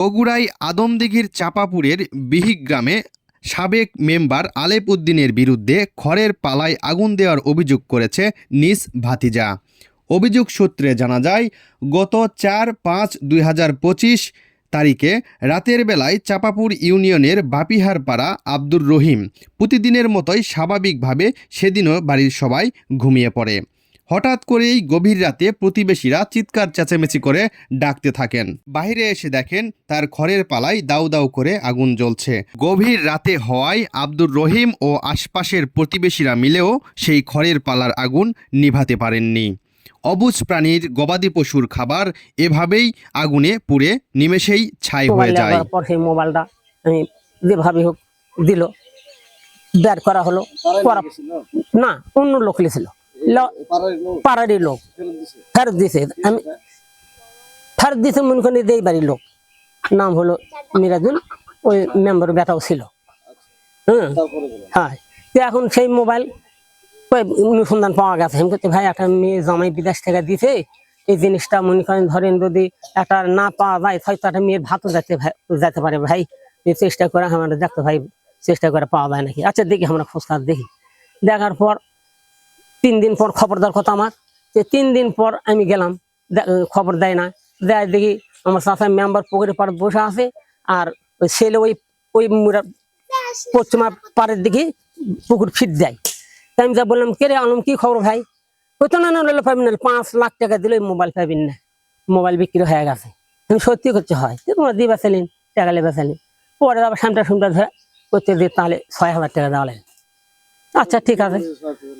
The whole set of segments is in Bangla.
বগুড়ায় আদমদিঘির চাপাপুরের বিহিক গ্রামে সাবেক মেম্বার আলেপ উদ্দিনের বিরুদ্ধে খড়ের পালায় আগুন দেওয়ার অভিযোগ করেছে নিস ভাতিজা। অভিযোগ সূত্রে জানা যায়, গত চার পাঁচ দুই হাজার পঁচিশ তারিখে রাতের বেলায় চাপাপুর ইউনিয়নের বাপিহারপাড়া আব্দুর রহিম প্রতিদিনের মতোই স্বাভাবিকভাবে সেদিনও বাড়ির সবাই ঘুমিয়ে পড়ে। হঠাৎ করেই গভীর রাতে প্রতিবেশীরা চিৎকার চেঁচামেচি করে ডাকতে থাকেন। বাইরে এসে দেখেন তার খড়ের পালায় দাউ দাউ করে আগুন জ্বলছে। গভীর রাতে হওয়ায় আব্দুর রহিম ও আশপাশের প্রতিবেশীরা মিলেও সেই খড়ের পালার আগুন নিভাতে পারেননি। অবুজ প্রাণীর গবাদি পশুর খাবার এভাবেই আগুনে পুড়ে নিমেষেই ছাই হয়ে যায়। সেই মোবাইলটা যেভাবে হোক দিল বের করা হলো না অন্য লোক লিছিল পাড়ারই লোক। ফেরত দিছে। আমি ফেরত দিছে মনে করি দেই বাড়ির লোক। নাম হলো মিরাজুল ওই মেম্বার বেটাও ছিল। হ্যাঁ হ্যাঁ। তো এখন সেই মোবাইল ওই অনুসন্ধান পাওয়া গেছে। আমি করতে ভাই একটা মেয়ে জামাই বিদেশ থেকে দিছে। এই জিনিসটা মনে করেন ধরেন যদি একটা না পাওয়া যায় হয়তো একটা মেয়ের ভাতও যেতে ভাই- যেতে পারে। ভাই চেষ্টা করে আমরা দেখতে ভাই চেষ্টা করে পাওয়া যায় নাকি? আচ্ছা দেখি আমরা খোঁজকাজ দেখি। দেখার পর তিন দিন পর খবর দেওয়ার কথা আমার, যে তিন দিন পর আমি গেলাম খবর দেয় না। দেয় দেখি আমার চাষা মেম্বার পুকুরে পাড়ে বসে আছে, আর ওই ছেলে ওই ওই পশ্চিমা পাড়ের দিকে পুকুর ফিট দেয়। তাই আমি যা বললাম কে রে আলম, কি খবর ভাই? ওই তো না না পাবেন না, পাঁচ লাখ টাকা দিলে মোবাইল পাবেন না। মোবাইল বিক্রি হয়ে গেছে। আমি সত্যি করতে হয় তোমরা দিবা সেলিন টাকা লেবা পরে আবার সামটা সুমটা ধরে করতে দিয়ে তাহলে ছয় হাজার টাকা দেওয়া লাগে আচ্ছা ঠিক আছে।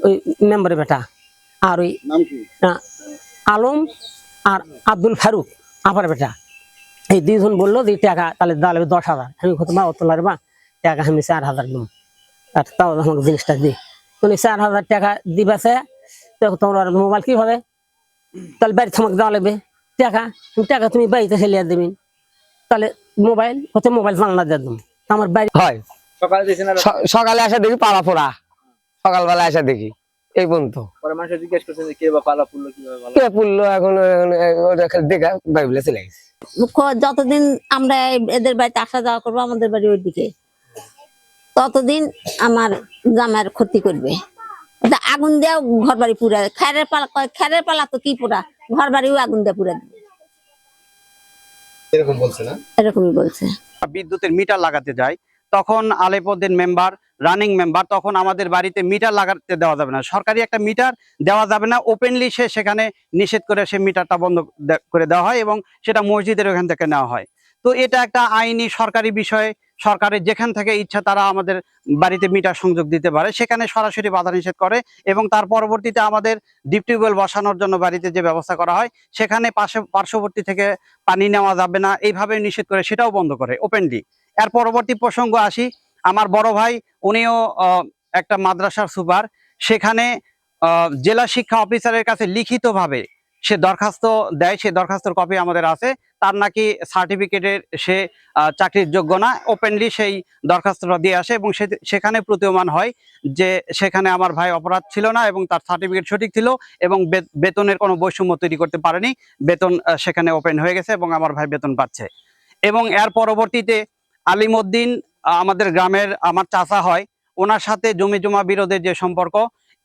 ওই মেম্বারের বেটা। আর ওই আলম আর আব্দুল ফারুক আবার বেটা। এই দুইজন বলল যে টাকা তাহলে দেওয়া লাগবে দশ হাজার। আমি কত মা অত লাগবে টাকা আমি চার হাজার দেবো আর তাও আমাকে জিনিসটা দিই। তুমি চার হাজার টাকা দিবাছে। তো তোমার মোবাইল কি হবে তাহলে বাড়ি তোমাকে দেওয়া লাগবে টাকা। তুমি টাকা তুমি বাড়িতে ফেলিয়ে দেবেন তাহলে মোবাইল কত মোবাইল জানলা দিয়ে দেবো আমার বাড়ি হয়। সকালে আসা দেখি পাড়া ফোড়া সকালবেলা আসা দেখি। এই পর্যন্ত। পরে মানুষ জিজ্ঞেস করছেন যে কে বা পালা পুরলো কীভাবে কে পুরলো এখন এখন দেখা বাইবলে চলে গেছে। যতদিন আমরা এদের বাড়িতে আসা যাওয়া করব আমাদের বাড়ি ওইদিকে। ততদিন আমার জামার ক্ষতি করবে। আগুন দেওয়া ঘর বাড়ি পুরা খেরের পালা খেরের পালা তো কি পুরা ঘর বাড়িও আগুন দিয়ে পুরা দিবে। এরকম বলছে না? এরকমই বলছে। বিদ্যুতের মিটার লাগাতে যাই তখন আলেপদের মেম্বার রানিং মেম্বার তখন আমাদের বাড়িতে মিটার লাগাতে দেওয়া যাবে না। সরকারি একটা মিটার দেওয়া যাবে না। ওপেনলি সে সেখানে নিষেধ করে সে মিটারটা বন্ধ করে দেওয়া হয় এবং সেটা মসজিদের ওখান থেকে নেওয়া হয়। তো এটা একটা আইনি সরকারি বিষয়। সরকারের যেখান থেকে ইচ্ছা তারা আমাদের বাড়িতে মিটার সংযোগ দিতে পারে, সেখানে সরাসরি বাধা নিষেধ করে এবং তার পরবর্তীতে আমাদের ডিপ টিউবওয়েল বসানোর জন্য বাড়িতে যে ব্যবস্থা করা হয়, সেখানে পাশে, পার্শ্ববর্তী থেকে পানি নেওয়া যাবে না। এইভাবে নিষেধ করে সেটাও বন্ধ করে ওপেনলি এর পরবর্তী প্রসঙ্গ আসি। আমার বড় ভাই, উনিও একটা মাদ্রাসার সুপার। সেখানে জেলা শিক্ষা অফিসারের কাছে লিখিতভাবে সে দরখাস্ত দেয়, সে দরখাস্তর কপি আমাদের আছে। তার নাকি সার্টিফিকেটের সে চাকরির যোগ্য না ওপেনলি সেই দরখাস্তটা দিয়ে আসে এবং সেখানে প্রতীয়মান হয় যে সেখানে আমার ভাই অপরাধ ছিল না এবং তার সার্টিফিকেট সঠিক ছিল এবং বেতনের কোনো বৈষম্য তৈরি করতে পারেনি। বেতন সেখানে ওপেন হয়ে গেছে এবং আমার ভাই বেতন পাচ্ছে। এবং এর পরবর্তীতে আলিমউদ্দিন আমাদের গ্রামের আমার চাচা হয়, ওনার সাথে জমি জমা বিরোধের যে সম্পর্ক,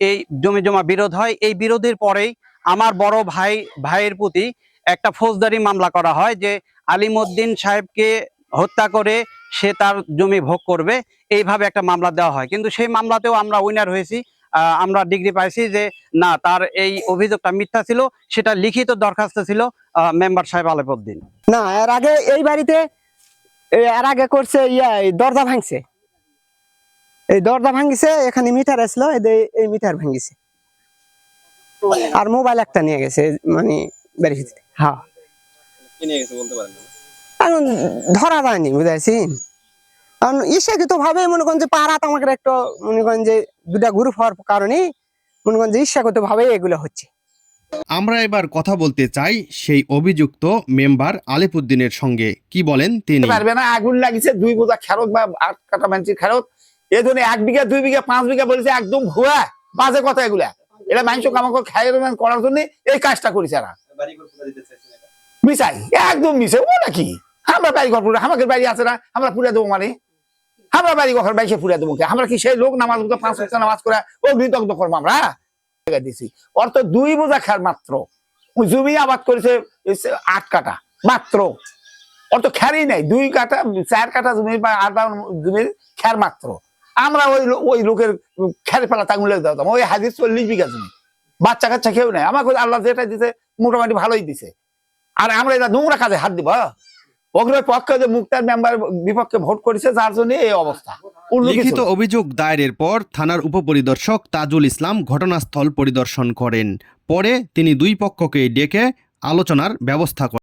এই জমি জমা বিরোধ হয়। এই বিরোধের পরেই আমার বড় ভাই, ভাইয়ের প্রতি একটা ফৌজদারি মামলা করা হয় যে আলিমউদ্দিন সাহেবকে হত্যা করে সে তার জমি ভোগ করবে, এইভাবে একটা মামলা দেওয়া হয়। কিন্তু সেই মামলাতেও আমরা উইনার হয়েছি আমরা ডিগ্রি পাইছি যে না, তার এই অভিযোগটা মিথ্যা ছিল, সেটা লিখিত দরখাস্ত ছিল মেম্বার সাহেব আলেপউদ্দিন। না, এর আগে এই বাড়িতে এর আগে করছে ইয়া এই দরজা ভাঙছে। এই দরজা ভাঙিছে এখানে মিটার আসলো এই মিটার ভাঙিছে। আর মোবাইল একটা নিয়ে গেছে মানে বাড়ি হ্যাঁ। এখন ধরা যায়নি বুঝাইছি কারণ ইচ্ছাকৃত ভাবে মনে করেন যে পাড়াত আমাকে একটু মনে করেন যে দুটা গ্রুপ হওয়ার কারণে মনে করেন যে ইচ্ছাকৃত ভাবে এগুলো হচ্ছে। আমরা এবার কথা বলতে চাই সেই অভিযুক্ত মেম্বার আলেপুদ্দিনের সঙ্গে। কি বলেন তিনি? পারবে না, আগুন লাগিছে, দুই বোঝা খেরত বা আট কাটা মানছির খেরত। এই জন্য এক বিঘা, দুই বিঘা, পাঁচ বিঘা বলেছে, একদম ভুয়া, বাজে কথা এগুলা। এটা মানুষ কামাক খাই করার জন্য এই কাজটা করেছে এটা মিশাই, একদম মিশে, ও নাকি? আমরা বাড়ি ঘর বাড়ি আছে না, আমরা দেবো মানে? আমরা বাড়ি ঘর বাইসে পুরে দেবো? আমরা কি সেই লোক নামাজ পাঁচ নামাজ করে ও অগ্নিদগ্ধ করব আমরা? দিছি। তো দুই বোঝা খার মাত্র। জমি আবাদ করেছে আট কাটা, মাত্র। খ্যারই নাই, দুই কাটা, চার কাটা জমি বা জমির খ্যার মাত্র। আমরা ওই ওই লোকের ফেলা দিতাম ওই হাজির চল্লিশ বিঘা জমি। বাচ্চা কাচ্চা কেউ নাই। আমাকে আল্লাহ যেটা দিছে, মোটামুটি ভালোই দিছে। আর আমরা এটা নোংরা কাজে হাত দিব ওগুলোর পক্ষে যে মুক্তার মেম্বার বিপক্ষে ভোট করেছে, যার জন্য এই অবস্থা। লিখিত অভিযোগ দায়েরের পর থানার উপপরিদর্শক তাজুল ইসলাম ঘটনাস্থল পরিদর্শন করেন। পরে তিনি দুই পক্ষকে ডেকে আলোচনার ব্যবস্থা করেন।